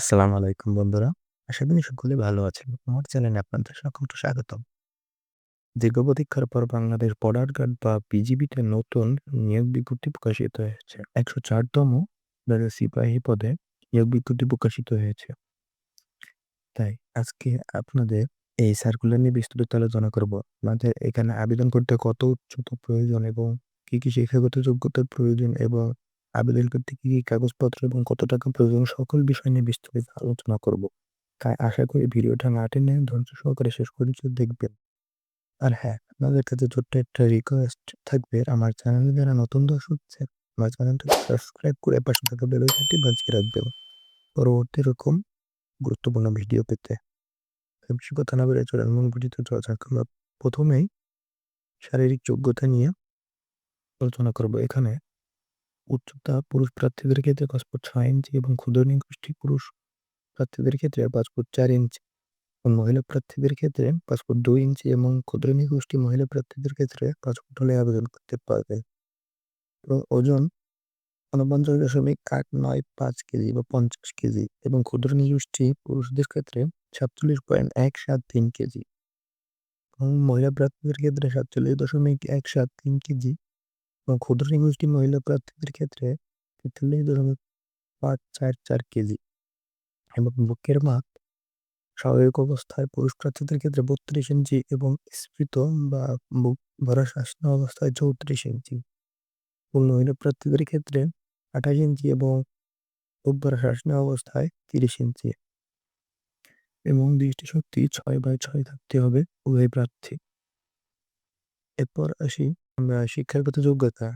আসসালামু আলাইকুম বন্ধুরা। আশা করি সকলে ভালো আছেন। আমার চ্যানেলে আপনাদের সকলকে স্বাগতম। দীর্ঘ প্রতীক্ষার পর বাংলাদেশ বর্ডার গার্ড বা বিজিবিতে নতুন নিয়োগ বিজ্ঞপ্তি প্রকাশিত হয়েছে। একশো চারতম সিপাহী পদে নিয়োগ বিজ্ঞপ্তি প্রকাশিত হয়েছে। তাই আজকে আপনাদের এই সার্কুলার নিয়ে বিস্তারিত আলোচনা করব। আমাদের এখানে আবেদন করতে কত উচ্চতা প্রয়োজন এবং কি, কি শিক্ষাগত যোগ্যতার প্রয়োজন এবং আবেদন করতে কি, কি কাগজপত্র এবং কত টাকা প্রয়োজন সকল বিষয় নিয়ে বিস্তারিত আলোচনা করব। তাই আশা করি ভিডিওটা না টেনে ধৈর্য সহকারে শেষ পর্যন্ত দেখবেন। আর হ্যাঁ, আপনাদের কাছে ছোট্ট একটা রিকোয়েস্ট থাকবে আমার চ্যানেলে যারা নতুন দর্শক আছেন আমার চ্যানেলটা সাবস্ক্রাইব করে পাশে থাকা বেল আইকনটি বাজিয়ে রাখবেন। পরবর্তী এরকম গুরুত্বপূর্ণ ভিডিও পেতে। বেশি কথা না বেড়ে চলেন মূল ভিডিওতে। আমরা প্রথমেই শারীরিক যোগ্যতা নিয়ে আলোচনা করব। এখানে উচ্চতা পুরুষ প্রার্থীদের ক্ষেত্রে পাসপোর্ট ছয় ইঞ্চি এবং ক্ষুদ্র নিগোষ্ঠী পুরুষ প্রার্থীদের ক্ষেত্রে পাসপোর্ট চার ইঞ্চি এবং মহিলা প্রার্থীদের ক্ষেত্রে পাসপোর্ট দুই ইঞ্চি এবং ক্ষুদ্র নিগোষ্ঠী মহিলা প্রার্থীদের ক্ষেত্রে পাসপোর্ট হলে আবেদন করতে পারবে। এবং ওজন ঊনপঞ্চাশ দশমিক আট নয় পাঁচ কেজি বা পঞ্চাশ কেজি এবং ক্ষুদ্র নিগোষ্ঠী পুরুষদের ক্ষেত্রে সাতচল্লিশ পয়েন্ট এক সাত তিন কেজি। এবং মহিলা প্রার্থীদের ক্ষেত্রে সাতচল্লিশ দশমিক এক সাত তিন কেজি এবং ক্ষুদ্র নিগোষ্ঠী মহিলা প্রার্থীদের ক্ষেত্রে তেতাল্লিশ দশমিক পাঁচ চার চার কেজি এবং বুকের মাপ স্বাভাবিক অবস্থায় পুরুষ প্রার্থীদের ক্ষেত্রে বত্রিশ ইঞ্চি এবং স্ফীত বা বুক ভরা শ্বাসন অবস্থায় চৌত্রিশ ইঞ্চি এবং মহিলা প্রার্থীদের ক্ষেত্রে আঠাশ ইঞ্চি এবং বুক ভরা শ্বাসন অবস্থায় তিরিশ ইঞ্চি এবং দৃষ্টিশক্তি ছয় বাই ছয় থাকতে হবে উভয় প্রার্থী এরপর আসি আমরা শিক্ষাগত যোগ্যতা।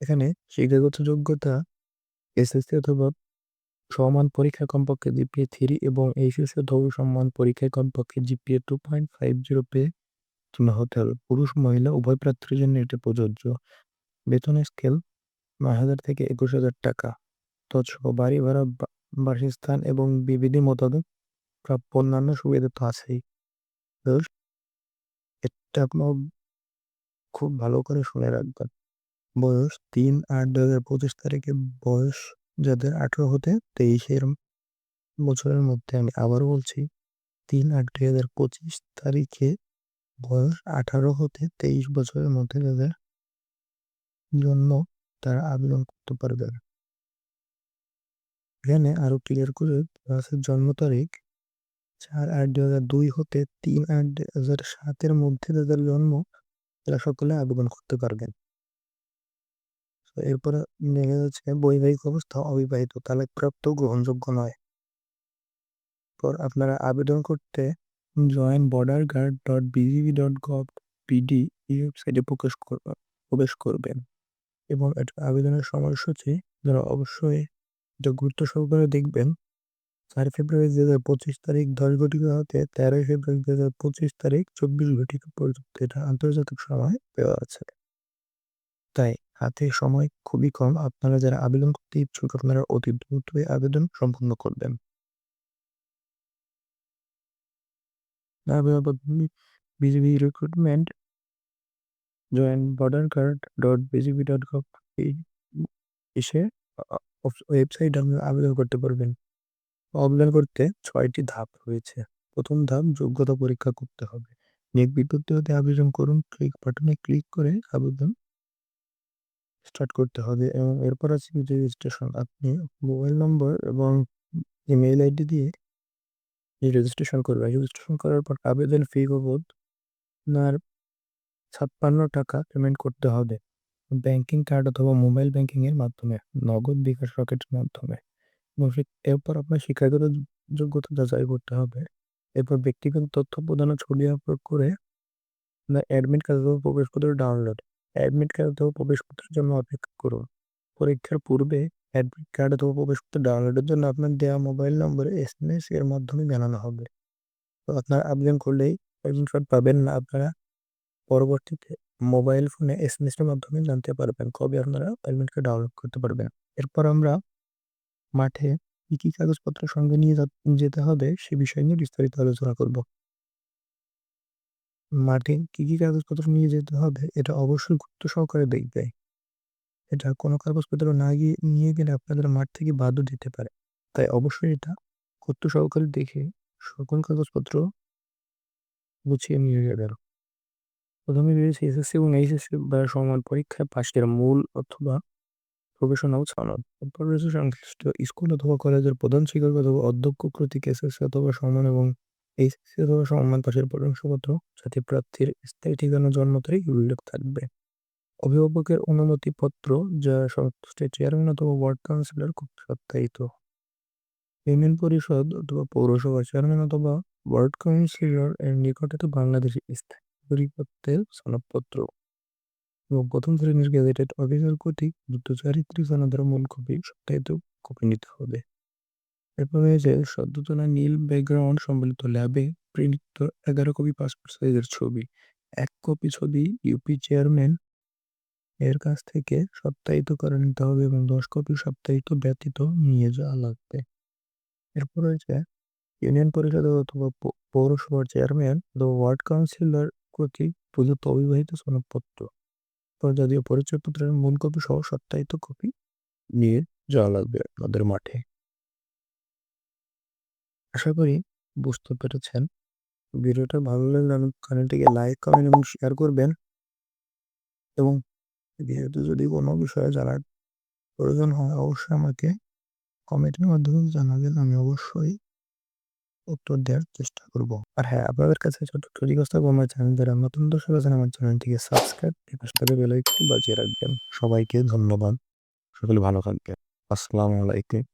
এখানে শিক্ষাগত যোগ্যতা, এসএসসি অথবা সমান পরীক্ষায় কমপক্ষে জিপিএ থ্রি এবং এইচএসসি অথবা সমান পরীক্ষায় কমপক্ষে GPA two point five zero পেয়ে তোলা হতে হবে। পুরুষ, মহিলা, উভয় প্রার্থীর জন্য এটি প্রযোজ্য। বেতন স্কেল নয় হাজার থেকে একুশ হাজার টাকা। তৎসহ বাড়ি ভাড়া বাসস্থান এবং বিবিধি মোতাবেক প্রাপ্য অন্যান্য সুবিধা তো আছেই। এটা আপনার খুব ভালো করে শুনে রাখবেন। বয়স তিন আট দু হাজার পঁচিশ তারিখে বয়স যাদের আঠেরো হতে তেইশের বছরের মধ্যে আমি আবার বলছি, তিন আট দুই হাজার পঁচিশ তারিখে বয়স আঠারো হতে তেইশ বছরের মধ্যে যাদের জন্য তারা আবেদন করতে পারবে। এখানে আরও ক্লিয়ার করে জন্ম তারিখ। চার আট দু হাজার দুই হতে তিন আট দু হাজার সাতের মধ্যে যাদের জন্ম তারা সকলে আবেদন করতে পারবেন। এরপরে দেখা যাচ্ছে বৈবাহিক অবস্থা অবিবাহিত তালাকপ্রাপ্ত গ্রহণযোগ্য নয়। পর আপনারা আবেদন করতে join border guard dot BGB dot gov BD এই ওয়েবসাইটে প্রকাশ প্রবেশ করবেন। এবং এটা আবেদনের সময়সূচি যারা অবশ্যই এটা গুরুত্ব সহকারে দেখবেন। চার ফেব্রুয়ারি দু হাজার পঁচিশ তারিখ, দশ ঘটিকা হতে তেরোই ফেব্রুয়ারি দু হাজার পঁচিশ তারিখ, চব্বিশ ঘটিকা পর্যন্ত এটা আন্তর্জাতিক সময় দেওয়া আছে। তাই হাতে সময় খুবই কম, আপনারা যারা আবেদন করতে ইচ্ছুক, আপনারা অতি দ্রুতই আবেদন সম্পন্ন করবেন। BGB recruitment join border guard dot BGB dot gov এসে ওয়েবসাইট আপনি আবেদন করতে পারবেন। আবেদন করতে ছয়টি ধাপ রয়েছে প্রথম ধাপ, যোগ্যতা পরীক্ষা করতে হবে। নিয়োগ বিজ্ঞপ্তি হতে আবেদন করুন। ক্লিক বাটনে ক্লিক করে আবেদন স্টার্ট করতে হবে এবং এরপর আছে রেজিস্ট্রেশন আপনি মোবাইল নম্বর এবং ইমেইল আইডি দিয়ে রেজিস্ট্রেশন করবেন। রেজিস্ট্রেশন করার পর আবেদন ফি বাবদ আপনার ছাপ্পান্ন টাকা পেমেন্ট করতে হবে। ব্যাংকিং কার্ড অথবা মোবাইল ব্যাংকিংয়ের মাধ্যমে, নগদ বিকাশ রকেটের মাধ্যমে। এরপর আপনার শিক্ষাগত যোগ্যতা যাচাই করতে হবে। এরপর ব্যক্তিগত তথ্য প্রদান ছবি আপলোড করে আপনার অ্যাডমিট কার্ড প্রবেশপত্র ডাউনলোড অ্যাডমিট কার্ড অথবা প্রবেশপত্রের জন্য অপেক্ষা করুন। পরীক্ষার পূর্বে অ্যাডমিট কার্ড অথবা প্রবেশপত্র ডাউনলোডের জন্য আপনার দেওয়া মোবাইল নম্বরে এস এম এস এর মাধ্যমে জানানো হবে। তো আপনার আবেদন করলেই অ্যাডমিট কার্ড পাবেন না, আপনারা পরবর্তীতে মোবাইল ফোনে এস এম এস এর মাধ্যমে জানতে পারবেন কবে আপনারা অ্যাডমিট কার্ড ডাউনলোড করতে পারবেন। এরপর আমরা মাঠে কি কি কাগজপত্র সঙ্গে নিয়ে যেতে হবে সে বিষয় নিয়ে বিস্তারিত আলোচনা করব। মাঠে কি কি কাগজপত্র নিয়ে যেতে হবে এটা অবশ্যই গুরুত্ব সহকারে দেখবে। এটা কোনো কাগজপত্র না গিয়ে, নিয়ে গেলে আপনাদের মাঠ থেকে বাদও দিতে পারে। তাই অবশ্যই এটা গুরুত্ব সহকারে দেখে সকল কাগজপত্র গুছিয়ে নিয়ে যাবেন। প্রথমে রয়েছে এসএসসি এবং এইচএসসি বা সমান পরীক্ষায় পাশের মূল অথবা প্রফেশনাল সনদ। রয়েছে সংশ্লিষ্ট স্কুল অথবা কলেজের প্রধান শিক্ষক অথবা অধ্যক্ষ কর্তৃক এসএসসি অথবা সমান এবং এইচএসসি অথবা সমমান পাশের প্রশংসাপত্র যাতে প্রার্থীর স্থায়ী ঠিকানা জন্ম তারিখ উল্লেখ থাকবে। অভিভাবকের অনুমতিপত্র যা সংশ্লিষ্ট চেয়ারম্যান অথবা ওয়ার্ড কাউন্সিলর কর্তৃক সত্যায়িত। ইউনিয়ন পরিষদ অথবা পৌরসভার চেয়ারম্যান অথবা ওয়ার্ড কাউন্সিলর এর নিকটে বাংলাদেশি স্থায়ী পরিপত্রের সনদপত্র এবং প্রথম শ্রেণির গেজেটেড অফিসার কর্তৃক দ্রুত চারিত্রিক সনদের মূল কপি সত্যায়িত কপি নিতে হবে। এরপর রয়েছে সদ্য তোলা নীল ব্যাকগ্রাউন্ড সম্বলিত ল্যাবে প্রিন্ট এগারো কপি পাসপোর্ট সাইজের ছবি, এক কপি ছবি ইউপি চেয়ারম্যান এর কাছ থেকে সপ্তাহিত করে নিতে হবে এবং দশ কপি সত্যায়িত ব্যতীত নিয়ে যাওয়া লাগবে এরপর রয়েছে ইউনিয়ন পরিষদ অথবা পৌরসভার চেয়ারম্যান অথবা ওয়ার্ড কাউন্সিলর কর্তৃক প্রদত্ত অবিবাহিত সনদপত্র জাতীয় পরিচয়পত্রের মূল কপি সহ সত্যায়িত কপি নিয়ে যাওয়া লাগবে আপনাদের মাঠে। আশা করি বুঝতে পেরেছেন। ভিডিওটা ভালো লাগলে চ্যানেলটিকে লাইক, কমেন্ট এবং শেয়ার করবেন। এবং ভিডিওতে যদি কোনো বিষয়ে জানার প্রয়োজন হয়, অবশ্যই আমাকে কমেন্টের মাধ্যমে জানাবেন। আমি অবশ্যই উত্তর দেওয়ার চেষ্টা করব। আর হ্যাঁ আপনাদের কাছে ছোট রিকোয়েস্ট থাকব আমার চ্যানেল যারা নতুন দর্শক আছেন আমার চ্যানেলটিকে সাবস্ক্রাইব পাশে বেল আইকনটি বাজিয়ে রাখবেন। সবাইকে ধন্যবাদ। সকলে ভালো থাকবেন। আসসালামু আলাইকুম।